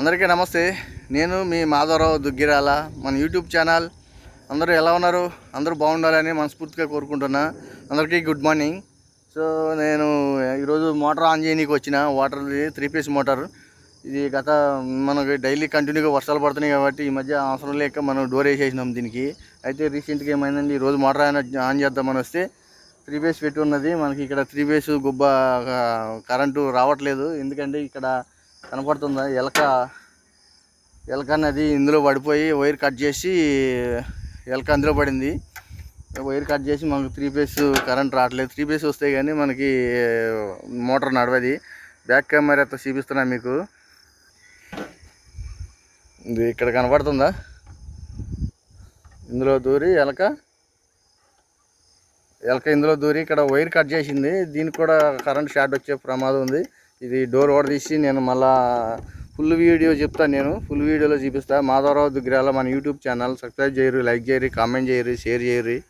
అందరికీ నమస్తే. నేను మీ మాధవరావు దుగ్గిరాల. మన యూట్యూబ్ ఛానల్. అందరూ ఎలా ఉన్నారు? అందరూ బాగుండాలని మనస్ఫూర్తిగా కోరుకుంటున్నా. అందరికీ గుడ్ మార్నింగ్. సో నేను ఈరోజు మోటార్ ఆన్ చేయడానికి వచ్చిన. వాటర్ది త్రీ పీస్ మోటార్. ఇది గత మనకి డైలీ కంటిన్యూగా వర్షాలు పడుతున్నాయి కాబట్టి ఈ మధ్య అవసరం లేక మనం డోర్ వేసేసినాం దీనికి. అయితే రీసెంట్గా ఏమైందండి ఈరోజు మోటార్ ఆన్ ఆన్ చేద్దామని వస్తే త్రీ బేస్ పెట్టి ఉన్నది మనకి ఇక్కడ త్రీ బేస్ గుబ్బ కరెంటు రావట్లేదు. ఎందుకంటే ఇక్కడ కనపడుతుందా? ఎలక ఎలక అనేది ఇందులో పడిపోయి వైర్ కట్ చేసి ఎలక అందులో పడింది. వైర్ కట్ చేసి మనకు త్రీ ఫేస్ కరెంట్ రావట్లేదు. త్రీ ఫేస్ వస్తే కానీ మనకి మోటార్ నడవది. బ్యాక్ కెమెరాతో చూపిస్తున్నా మీకు. ఇది ఇక్కడ కనపడుతుందా? ఇందులో దూరి ఎలక ఎలక ఇందులో దూరి ఇక్కడ వైర్ కట్ చేసింది. దీనికి కూడా కరెంట్ షార్ట్ వచ్చే ప్రమాదం ఉంది. ఇది డోర్ ఓడ తీసి నేను మళ్ళా ఫుల్ వీడియో చెప్తాను నేను. ఫుల్ వీడియోలో చూపిస్తా. మాధవరావు దుగ్గిరాల మన యూట్యూబ్ ఛానల్ సబ్స్క్రైబ్ చేయరు లైక్ చేయరు కామెంట్ చేయరు షేర్ చేయరు.